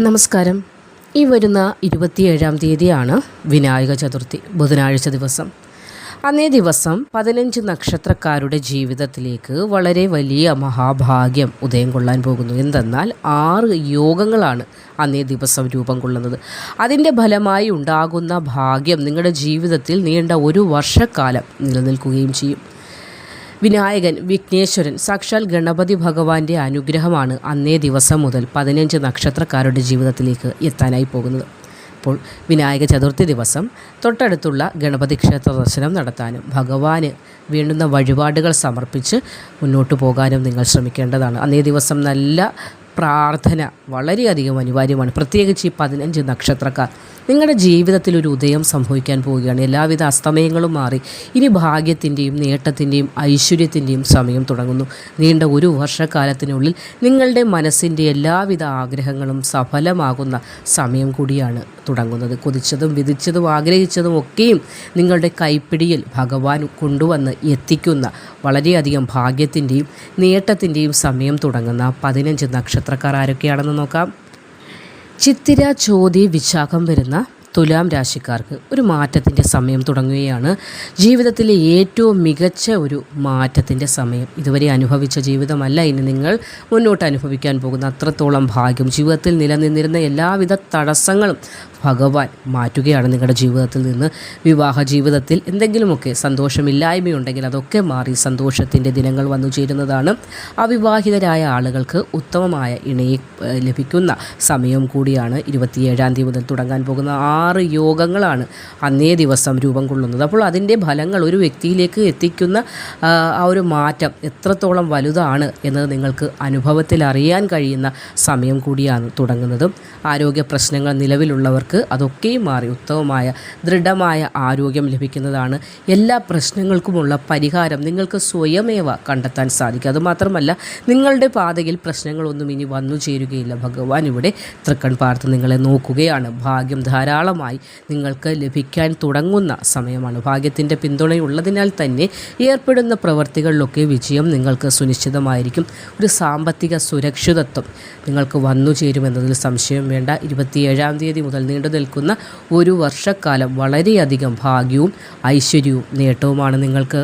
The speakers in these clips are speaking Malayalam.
നമസ്കാരം. ഈ വരുന്ന ഇരുപത്തിയേഴാം തീയതിയാണ് വിനായക ചതുർത്ഥി ബുധനാഴ്ച ദിവസം. അന്നേ ദിവസം പതിനഞ്ച് നക്ഷത്രക്കാരുടെ ജീവിതത്തിലേക്ക് വളരെ വലിയ മഹാഭാഗ്യം ഉദയം കൊള്ളാൻ പോകുന്നു. എന്തെന്നാൽ ആറ് യോഗങ്ങളാണ് അന്നേ ദിവസം രൂപം കൊള്ളുന്നത്. അതിന്റെ ഫലമായി ഉണ്ടാകുന്ന ഭാഗ്യം നിങ്ങളുടെ ജീവിതത്തിൽ നീണ്ട ഒരു വർഷക്കാലം നിലനിൽക്കുകയും ചെയ്യും. വിനായകൻ വിഘ്നേശ്വരൻ സാക്ഷാൽ ഗണപതി ഭഗവാന്റെ അനുഗ്രഹമാണ് അന്നേ ദിവസം മുതൽ പതിനഞ്ച് നക്ഷത്രക്കാരുടെ ജീവിതത്തിലേക്ക് എത്താനായി പോകുന്നത്. അപ്പോൾ വിനായക ചതുർത്ഥി ദിവസം തൊട്ടടുത്തുള്ള ഗണപതി ക്ഷേത്ര ദർശനം നടത്താനും ഭഗവാന് വേണ്ടുന്ന വഴിപാടുകൾ സമർപ്പിച്ച് മുന്നോട്ട് പോകാനും നിങ്ങൾ ശ്രമിക്കേണ്ടതാണ്. അന്നേ ദിവസം നല്ല പ്രാർത്ഥന വളരെയധികം അനിവാര്യമാണ്. പ്രത്യേകിച്ച് ഈ പതിനഞ്ച് നക്ഷത്രക്കാർ. നിങ്ങളുടെ ജീവിതത്തിൽ ഒരു ഉദയം സംഭവിക്കാൻ പോവുകയാണ്. എല്ലാവിധ അസ്തമയങ്ങളും മാറി ഇനി ഭാഗ്യത്തിന്റെയും നേട്ടത്തിന്റെയും ഐശ്വര്യത്തിന്റെയും സമയം തുടങ്ങുന്നു. നീണ്ട ഒരു വർഷക്കാലത്തിനുള്ളിൽ നിങ്ങളുടെ മനസ്സിന്റെ എല്ലാവിധ ആഗ്രഹങ്ങളും സഫലമാകുന്ന സമയം കൂടിയാണ് തുടങ്ങുന്നത്. കൊതിച്ചതും വിധിച്ചതും ആഗ്രഹിച്ചതും ഒക്കെയും നിങ്ങളുടെ കൈപ്പിടിയിൽ ഭഗവാൻ കൊണ്ടുവന്ന് എത്തിക്കുന്ന വളരെയധികം ഭാഗ്യത്തിന്റെയും നേട്ടത്തിന്റെയും സമയം തുടങ്ങുന്ന പതിനഞ്ച് നക്ഷത്രക്കാർ ആരൊക്കെയാണെന്ന് നോക്കാം. ചിത്തിര ചോതി വിശാഖം വരുന്ന തുലാം രാശിക്കാർക്ക് ഒരു മാറ്റത്തിന്റെ സമയം തുടങ്ങുകയാണ്. ജീവിതത്തിലെ ഏറ്റവും മികച്ച ഒരു മാറ്റത്തിന്റെ സമയം ഇതുവരെ അനുഭവിച്ച ജീവിതമല്ല. ഇനി നിങ്ങൾ മുന്നോട്ട് അനുഭവിക്കാൻ പോകുന്ന അത്രത്തോളം ഭാഗ്യം ജീവിതത്തിൽ നിലനിന്നിരുന്ന എല്ലാവിധ തടസ്സങ്ങളും ഭഗവാൻ മാറ്റുകയാണ് നിങ്ങളുടെ ജീവിതത്തിൽ നിന്ന്. വിവാഹ ജീവിതത്തിൽ എന്തെങ്കിലുമൊക്കെ സന്തോഷമില്ലായ്മയുണ്ടെങ്കിൽ അതൊക്കെ മാറി സന്തോഷത്തിന്റെ ദിനങ്ങൾ വന്നു ചേരുന്നതാണ്. അവിവാഹിതരായ ആളുകൾക്ക് ഉത്തമമായ ഇണയെ ലഭിക്കുന്ന സമയം കൂടിയാണ് ഇരുപത്തിയേഴാം തീയതി മുതൽ തുടങ്ങാൻ പോകുന്ന ആറ് യോഗങ്ങളാണ് അന്നേ ദിവസം രൂപം കൊള്ളുന്നത്. അപ്പോൾ അതിന്റെ ഫലങ്ങൾ ഒരു വ്യക്തിയിലേക്ക് എത്തിക്കുന്ന ആ, ഒരു മാറ്റം എത്രത്തോളം വലുതാണ് എന്നത് നിങ്ങൾക്ക് അനുഭവത്തിൽ അറിയാൻ കഴിയുന്ന സമയം കൂടിയാണ് തുടങ്ങുന്നതും. ആരോഗ്യ പ്രശ്നങ്ങൾ നിലവിലുള്ളവർക്ക് അതൊക്കെയും മാറി ഉത്തമമായ ദൃഢമായ ആരോഗ്യം ലഭിക്കുന്നതാണ്. എല്ലാ പ്രശ്നങ്ങൾക്കുമുള്ള പരിഹാരം നിങ്ങൾക്ക് സ്വയമേവ കണ്ടെത്താൻ സാധിക്കും. അതുമാത്രമല്ല നിങ്ങളുടെ പാതയിൽ പ്രശ്നങ്ങളൊന്നും ഇനി വന്നു ചേരുകയില്ല. ഭഗവാൻ ഇവിടെ തൃക്കൺ പാർത്ത് നിങ്ങളെ നോക്കുകയാണ്. ഭാഗ്യം ധാരാളമായി നിങ്ങൾക്ക് ലഭിക്കാൻ തുടങ്ങുന്ന സമയമാണ്. ഭാഗ്യത്തിന്റെ പിന്തുണയുള്ളതിനാൽ തന്നെ ഏർപ്പെടുന്ന പ്രവർത്തികളിലൊക്കെ വിജയം നിങ്ങൾക്ക് സുനിശ്ചിതമായിരിക്കും. ഒരു സാമ്പത്തിക സുരക്ഷിതത്വം നിങ്ങൾക്ക് വന്നു ചേരുമെന്നതിൽ സംശയം വേണ്ട. ഇരുപത്തിയേഴാം തീയതി മുതൽ നീണ്ടു നിൽക്കുന്ന ഒരു വർഷക്കാലം വളരെയധികം ഭാഗ്യവും ഐശ്വര്യവും നേട്ടവുമാണ് നിങ്ങൾക്ക്.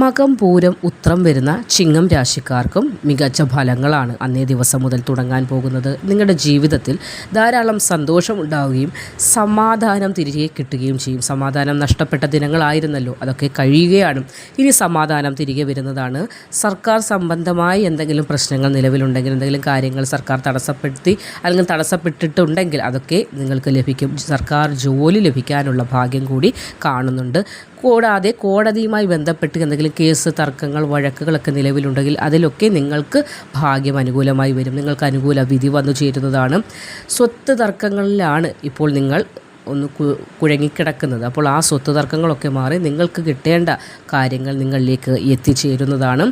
മകം പൂരം ഉത്രം വരുന്ന ചിങ്ങം രാശിക്കാർക്കും മികച്ച ഫലങ്ങളാണ് അന്നേ ദിവസം മുതൽ തുടങ്ങാൻ പോകുന്നത്. നിങ്ങളുടെ ജീവിതത്തിൽ ധാരാളം സന്തോഷം ഉണ്ടാവുകയും സമാധാനം തിരികെ കിട്ടുകയും ചെയ്യും. സമാധാനം നഷ്ടപ്പെട്ട ദിനങ്ങളായിരുന്നല്ലോ അതൊക്കെ കഴിയുകയാണ്. ഇനി സമാധാനം തിരികെ വരുന്നതാണ്. സർക്കാർ സംബന്ധമായി എന്തെങ്കിലും പ്രശ്നങ്ങൾ നിലവിലുണ്ടെങ്കിൽ എന്തെങ്കിലും കാര്യങ്ങൾ സർക്കാർ തടസ്സപ്പെടുത്തി അല്ലെങ്കിൽ തടസ്സപ്പെട്ടിട്ടുണ്ടെങ്കിൽ അതൊക്കെ നിങ്ങൾക്ക് ലഭിക്കും. സർക്കാർ ജോലി ലഭിക്കാനുള്ള ഭാഗ്യം കൂടി കാണുന്നുണ്ട്. കൂടാതെ കോടതിയുമായി ബന്ധപ്പെട്ട് എന്തെങ്കിലും കേസ് തർക്കങ്ങൾ വഴക്കുകളൊക്കെ നിലവിലുണ്ടെങ്കിൽ അതിലൊക്കെ നിങ്ങൾക്ക് ഭാഗ്യം അനുകൂലമായി വരും. നിങ്ങൾക്ക് അനുകൂല വിധി വന്നു ചേരുന്നതാണ്. സ്വത്ത് തർക്കങ്ങളിലാണ് ഇപ്പോൾ നിങ്ങൾ ഒന്ന് കുഴങ്ങിക്കിടക്കുന്നത്. അപ്പോൾ ആ സ്വത്ത് തർക്കങ്ങളൊക്കെ മാറി നിങ്ങൾക്ക് കിട്ടേണ്ട കാര്യങ്ങൾ നിങ്ങളിലേക്ക് എത്തിച്ചേരുന്നതാണ്.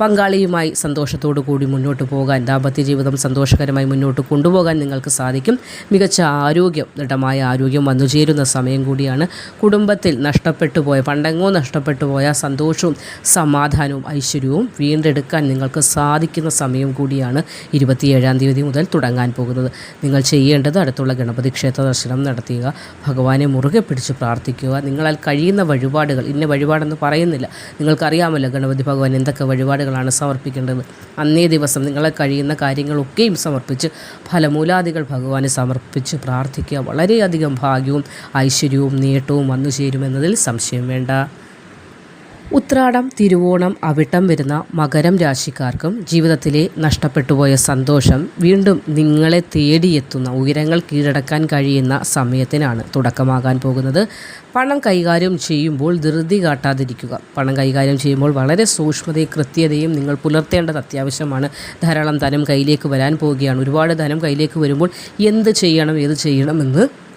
പങ്കാളിയുമായി സന്തോഷത്തോടു കൂടി മുന്നോട്ട് പോകാൻ ദാമ്പത്യ ജീവിതം സന്തോഷകരമായി മുന്നോട്ട് കൊണ്ടുപോകാൻ നിങ്ങൾക്ക് സാധിക്കും. മികച്ച ആരോഗ്യം ദൃഢമായ ആരോഗ്യം വന്നു ചേരുന്ന സമയം കൂടിയാണ് കുടുംബത്തിൽ നഷ്ടപ്പെട്ടു പോയ പണ്ടെങ്ങോ നഷ്ടപ്പെട്ടു പോയ സന്തോഷവും സമാധാനവും ഐശ്വര്യവും വീണ്ടെടുക്കാൻ നിങ്ങൾക്ക് സാധിക്കുന്ന സമയം കൂടിയാണ് ഇരുപത്തിയേഴാം തീയതി മുതൽ തുടങ്ങാൻ പോകുന്നത്. നിങ്ങൾ ചെയ്യേണ്ടത് അടുത്തുള്ള ഗണപതി ക്ഷേത്ര ദർശനം നടത്തുക. ഭഗവാനെ മുറുകെ പിടിച്ച് പ്രാർത്ഥിക്കുക. നിങ്ങളാൽ കഴിയുന്ന വഴിപാടുകൾ ഇന്ന വഴിപാടെന്ന് പറയുന്നില്ല. നിങ്ങൾക്കറിയാമല്ലോ ഗണപതി ഭഗവാൻ എന്തൊക്കെ വഴിപാടുകളാണ് സമർപ്പിക്കേണ്ടത്. അന്നേ ദിവസം നിങ്ങളെ കഴിയുന്ന കാര്യങ്ങളൊക്കെയും സമർപ്പിച്ച് ഫലമൂലാദികൾ ഭഗവാനെ സമർപ്പിച്ച് പ്രാർത്ഥിക്കുക. വളരെയധികം ഭാഗ്യവും ഐശ്വര്യവും നേട്ടവും വന്നു ചേരുമെന്നതിൽ സംശയം വേണ്ട. ഉത്രാടം തിരുവോണം അവിട്ടം വരുന്ന മകരം രാശിക്കാർക്കും ജീവിതത്തിലെ നഷ്ടപ്പെട്ടുപോയ സന്തോഷം വീണ്ടും നിങ്ങളെ തേടിയെത്തുന്ന ഉയരങ്ങൾ കീഴടക്കാൻ കഴിയുന്ന സമയത്തിനാണ് തുടക്കമാകാൻ പോകുന്നത്. പണം കൈകാര്യം ചെയ്യുമ്പോൾ ധൃതി കാട്ടാതിരിക്കുക. പണം കൈകാര്യം ചെയ്യുമ്പോൾ വളരെ സൂക്ഷ്മതയും കൃത്യതയും നിങ്ങൾ പുലർത്തേണ്ടത് അത്യാവശ്യമാണ്. ധാരാളം ധനം കയ്യിലേക്ക് വരാൻ പോവുകയാണ്. ഒരുപാട് ധനം കയ്യിലേക്ക് വരുമ്പോൾ എന്ത് ചെയ്യണം ഏത് ചെയ്യണമെന്ന്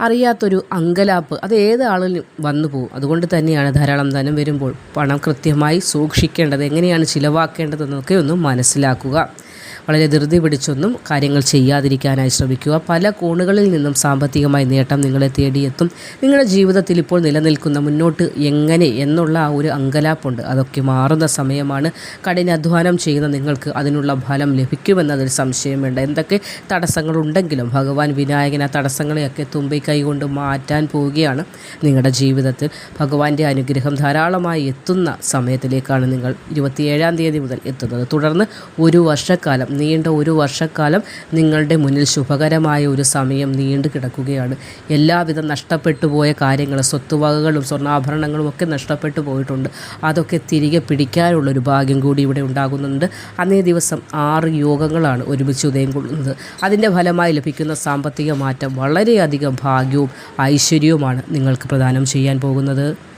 അറിയാത്തൊരു അങ്കലാപ്പ്. അത് ഏത് ആളിലും വന്നു പോകും അതുകൊണ്ട് തന്നെയാണ് ധാരാളം ധനം വരുമ്പോൾ പണം കൃത്യമായി സൂക്ഷിക്കേണ്ടത് എങ്ങനെയാണ് ചിലവാക്കേണ്ടതെന്നൊക്കെ ഒന്ന് മനസ്സിലാക്കുക. വളരെ ധൃതി പിടിച്ചൊന്നും കാര്യങ്ങൾ ചെയ്യാതിരിക്കാനായി ശ്രമിക്കുക. പല കോണുകളിൽ നിന്നും സാമ്പത്തികമായി നേട്ടം നിങ്ങളെ തേടിയെത്തും. നിങ്ങളുടെ ജീവിതത്തിൽ ഇപ്പോൾ നിലനിൽക്കുന്ന മുന്നോട്ട് എങ്ങനെ എന്നുള്ള ആ ഒരു അങ്കലാപ്പുണ്ട്. അതൊക്കെ മാറുന്ന സമയമാണ്. കഠിനാധ്വാനം ചെയ്യുന്ന നിങ്ങൾക്ക് അതിനുള്ള ഫലം ലഭിക്കുമെന്നതിൽ സംശയം വേണ്ട. എന്തൊക്കെ തടസ്സങ്ങളുണ്ടെങ്കിലും ഭഗവാൻ വിനായകൻ ആ തടസ്സങ്ങളെയൊക്കെ തുമ്പി കൈകൊണ്ട് മാറ്റാൻ പോവുകയാണ് നിങ്ങളുടെ ജീവിതത്തിൽ. ഭഗവാന്റെ അനുഗ്രഹം ധാരാളമായി എത്തുന്ന സമയത്തിലേക്കാണ് നിങ്ങൾ ഇരുപത്തിയേഴാം തീയതി മുതൽ എത്തുന്നത്. തുടർന്ന് ഒരു വർഷക്കാലം നീണ്ട ഒരു വർഷക്കാലം നിങ്ങളുടെ മുന്നിൽ ശുഭകരമായ ഒരു സമയം നീണ്ടു കിടക്കുകയാണ്. എല്ലാവിധ നഷ്ടപ്പെട്ടു പോയ കാര്യങ്ങൾ സ്വത്തുവകകളും സ്വർണാഭരണങ്ങളും ഒക്കെ നഷ്ടപ്പെട്ടു പോയിട്ടുണ്ട്. അതൊക്കെ തിരികെ പിടിക്കാനുള്ള ഒരു ഭാഗ്യം കൂടി ഇവിടെ ഉണ്ടാകുന്നുണ്ട്. അന്നേ ദിവസം ആറ് യോഗങ്ങളാണ് ഒരുമിച്ച് ഉദയം കൊള്ളുന്നത്. അതിന്റെ ഫലമായി ലഭിക്കുന്ന സാമ്പത്തിക മാറ്റം വളരെയധികം ഭാഗ്യവും ഐശ്വര്യവുമാണ് നിങ്ങൾക്ക് പ്രദാനം ചെയ്യാൻ പോകുന്നത്.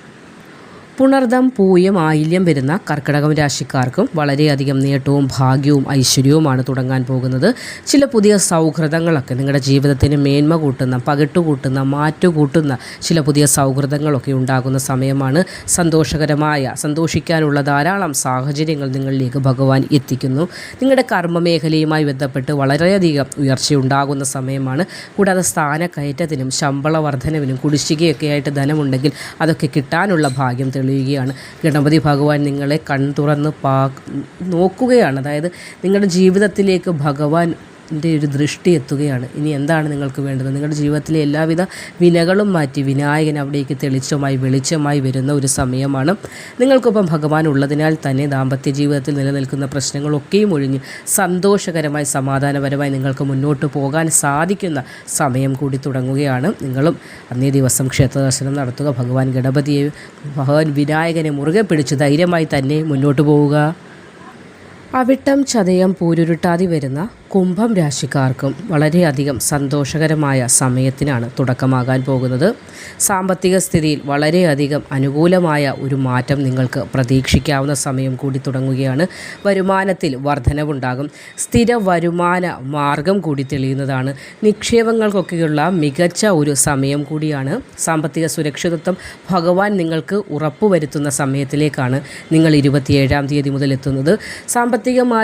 പുണർദം പൂയം ആയില്യം വരുന്ന കർക്കിടകം രാശിക്കാർക്കും വളരെയധികം നേട്ടവും ഭാഗ്യവും ഐശ്വര്യവുമാണ് തുടങ്ങാൻ പോകുന്നത്. ചില പുതിയ സൗഹൃദങ്ങളൊക്കെ നിങ്ങളുടെ ജീവിതത്തിന് മേന്മ കൂട്ടുന്ന പകിട്ടുകൂട്ടുന്ന മാറ്റുകൂട്ടുന്ന ചില പുതിയ സൗഹൃദങ്ങളൊക്കെ ഉണ്ടാകുന്ന സമയമാണ് സന്തോഷകരമായ സന്തോഷിക്കാനുള്ള ധാരാളം സാഹചര്യങ്ങൾ നിങ്ങളിലേക്ക് ഭഗവാൻ എത്തിക്കുന്നു. നിങ്ങളുടെ കർമ്മമേഖലയുമായി ബന്ധപ്പെട്ട് വളരെയധികം ഉയർച്ചയുണ്ടാകുന്ന സമയമാണ്. കൂടാതെ സ്ഥാനക്കയറ്റത്തിനും ശമ്പള വർധനവിനും കുടിശ്ശികയൊക്കെ ആയിട്ട് ധനമുണ്ടെങ്കിൽ അതൊക്കെ കിട്ടാനുള്ള ഭാഗ്യം തെളിയുകയാണ് ഗണപതി ഭഗവാൻ നിങ്ങളെ കൺ തുറന്ന് പാ നോക്കുകയാണ്. അതായത് നിങ്ങളുടെ ജീവിതത്തിലേക്ക് ഭഗവാൻ ഒരു ദൃഷ്ടി എത്തുകയാണ്. ഇനി എന്താണ് നിങ്ങൾക്ക് വേണ്ടത്? നിങ്ങളുടെ ജീവിതത്തിലെ എല്ലാവിധ വിനകളും മാറ്റി വിനായകൻ അവിടേക്ക് തെളിച്ചമായി വെളിച്ചമായി വരുന്ന ഒരു സമയമാണ്. നിങ്ങൾക്കൊപ്പം ഭഗവാൻ ഉള്ളതിനാൽ തന്നെ ദാമ്പത്യ ജീവിതത്തിൽ നിലനിൽക്കുന്ന പ്രശ്നങ്ങളൊക്കെയും ഒഴിഞ്ഞ് സന്തോഷകരമായി സമാധാനപരമായി നിങ്ങൾക്ക് മുന്നോട്ട് പോകാൻ സാധിക്കുന്ന സമയം കൂടി തുടങ്ങുകയാണ്. നിങ്ങളും അന്നേ ദിവസം ക്ഷേത്രദർശനം നടത്തുക. ഭഗവാൻ ഗണപതിയെ ഭഗവാൻ വിനായകനെ മുറുകെ പിടിച്ച് ധൈര്യമായി തന്നെ മുന്നോട്ട് പോവുക. അവിട്ടം ചതയം പൂരുരുട്ടാതി വരുന്ന കുംഭം രാശിക്കാർക്കും വളരെയധികം സന്തോഷകരമായ സമയത്തിനാണ് തുടക്കമാകാൻ പോകുന്നത്. സാമ്പത്തിക സ്ഥിതിയിൽ വളരെയധികം അനുകൂലമായ ഒരു മാറ്റം നിങ്ങൾക്ക് പ്രതീക്ഷിക്കാവുന്ന സമയം കൂടി തുടങ്ങുകയാണ്. വരുമാനത്തിൽ വർധനവുണ്ടാകും. സ്ഥിര വരുമാന മാർഗം കൂടി തെളിയുന്നതാണ്. നിക്ഷേപങ്ങൾക്കൊക്കെയുള്ള മികച്ച ഒരു സമയം കൂടിയാണ്. സാമ്പത്തിക സുരക്ഷിതത്വം ഭഗവാൻ നിങ്ങൾക്ക് ഉറപ്പുവരുത്തുന്ന സമയത്തിലേക്കാണ് നിങ്ങൾ ഇരുപത്തിയേഴാം തീയതി മുതൽ എത്തുന്നത്. സാമ്പത്തികമായി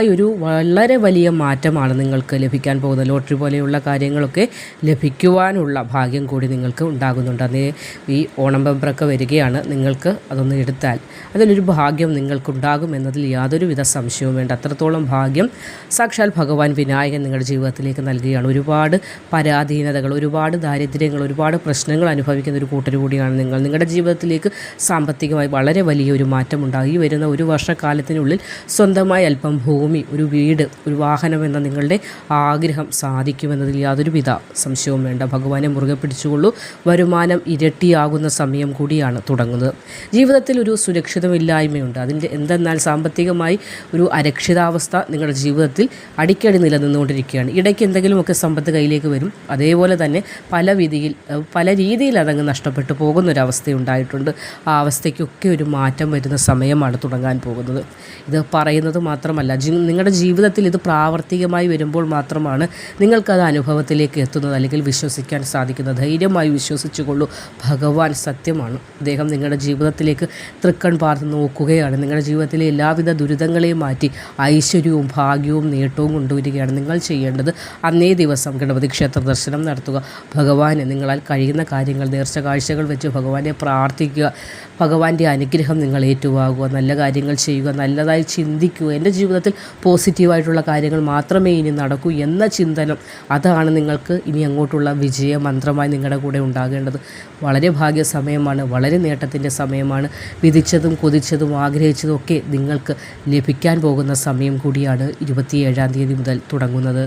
ഒരു വളരെ വലിയ മാറ്റമാണ് നിങ്ങൾക്ക് ലഭിക്കാൻ പോകുന്നത്. ലോട്ടറി പോലെയുള്ള കാര്യങ്ങളൊക്കെ ലഭിക്കുവാനുള്ള ഭാഗ്യം കൂടി നിങ്ങൾക്ക് ഉണ്ടാകുന്നുണ്ട്. അതേ ഈ ഓണം ബംബറൊക്കെ വരികയാണ്. നിങ്ങൾക്ക് അതൊന്ന് എടുത്താൽ അതിലൊരു ഭാഗ്യം നിങ്ങൾക്കുണ്ടാകും എന്നതിൽ യാതൊരുവിധ സംശയവും വേണ്ട. അത്രത്തോളം ഭാഗ്യം സാക്ഷാൽ ഭഗവാൻ വിനായകൻ നിങ്ങളുടെ ജീവിതത്തിലേക്ക് നൽകുകയാണ്. ഒരുപാട് പരാധീനതകൾ ഒരുപാട് ദാരിദ്ര്യങ്ങൾ ഒരുപാട് പ്രശ്നങ്ങൾ അനുഭവിക്കുന്ന ഒരു കൂട്ടർ കൂടിയാണ് നിങ്ങൾ. നിങ്ങളുടെ ജീവിതത്തിലേക്ക് സാമ്പത്തികമായി വളരെ വലിയൊരു മാറ്റം ഉണ്ടാകും ഈ വരുന്ന ഒരു വർഷക്കാലത്തിനുള്ളിൽ സ്വന്തമായി അല്പം ഭൂമി ഒരു വീട് ഒരു വാഹനം എന്ന നിങ്ങളുടെ ആഗ്രഹം സാധിക്കുമെന്നതിൽ യാതൊരുവിധ സംശയവും വേണ്ട. ഭഗവാനെ മുറുകെ പിടിച്ചുകൊള്ളൂ. വരുമാനം ഇരട്ടിയാകുന്ന സമയം കൂടിയാണ് തുടങ്ങുന്നത്. ജീവിതത്തിൽ ഒരു സുരക്ഷിതമില്ലായ്മയുണ്ട്. അതിന്റെ എന്തെന്നാൽ സാമ്പത്തികമായി ഒരു അരക്ഷിതാവസ്ഥ നിങ്ങളുടെ ജീവിതത്തിൽ അടിക്കടി നിലനിന്നുകൊണ്ടിരിക്കുകയാണ്. ഇടയ്ക്ക് എന്തെങ്കിലുമൊക്കെ സമ്പത്ത് കയ്യിലേക്ക് വരും. അതേപോലെ തന്നെ പല വിധിയിൽ പല രീതിയിൽ അതങ്ങ് നഷ്ടപ്പെട്ടു പോകുന്നൊരവസ്ഥയുണ്ടായിട്ടുണ്ട്. ആ അവസ്ഥയ്ക്കൊക്കെ ഒരു മാറ്റം വരുന്ന സമയമാണ് തുടങ്ങാൻ പോകുന്നത്. ഇത് പറയുന്നത് മാത്രമല്ല നിങ്ങളുടെ ജീവിതത്തിൽ ഇത് പ്രാവർത്തികമായി വരുമ്പോൾ മാത്രമാണ് നിങ്ങൾക്കത് അനുഭവത്തിലേക്ക് എത്തുന്നത് അല്ലെങ്കിൽ വിശ്വസിക്കാൻ സാധിക്കുന്നത്. ധൈര്യമായി വിശ്വസിച്ചുകൊള്ളൂ. ഭഗവാൻ സത്യമാണ്. അദ്ദേഹം നിങ്ങളുടെ ജീവിതത്തിലേക്ക് തൃക്കൺ പാർത്ത് നോക്കുകയാണ്. നിങ്ങളുടെ ജീവിതത്തിലെ എല്ലാവിധ ദുരിതങ്ങളെയും മാറ്റി ഐശ്വര്യവും ഭാഗ്യവും നേട്ടവും കൊണ്ടുവരികയാണ് നിങ്ങൾ ചെയ്യേണ്ടത്. അന്നേ ദിവസം ഗണപതി ക്ഷേത്ര ദർശനം നടത്തുക. ഭഗവാനെ നിങ്ങളാൽ കഴിയുന്ന കാര്യങ്ങൾ നേർച്ച കാഴ്ചകൾ വെച്ച് ഭഗവാനെ പ്രാർത്ഥിക്കുക. ഭഗവാന്റെ അനുഗ്രഹം നിങ്ങൾ ഏറ്റുവാകുക നല്ല കാര്യങ്ങൾ ചെയ്യുക. നല്ലതായി ചിന്തിക്കുക. എന്റെ ജീവിതത്തിൽ പോസിറ്റീവായിട്ടുള്ള കാര്യങ്ങൾ മാത്രമേ ഇനി നടക്കൂ എന്ന ചിന്തനം അതാണ് നിങ്ങൾക്ക് ഇനി അങ്ങോട്ടുള്ള വിജയ മന്ത്രമായി നിങ്ങളുടെ കൂടെ ഉണ്ടാകേണ്ടത്. വളരെ ഭാഗ്യ സമയമാണ് വളരെ നേട്ടത്തിന്റെ സമയമാണ്. വിധിച്ചതും കൊതിച്ചതും ആഗ്രഹിച്ചതും ഒക്കെ നിങ്ങൾക്ക് ലഭിക്കാൻ പോകുന്ന സമയം കൂടിയാണ് ഇരുപത്തിയേഴാം തീയതി മുതൽ തുടങ്ങുന്നത്.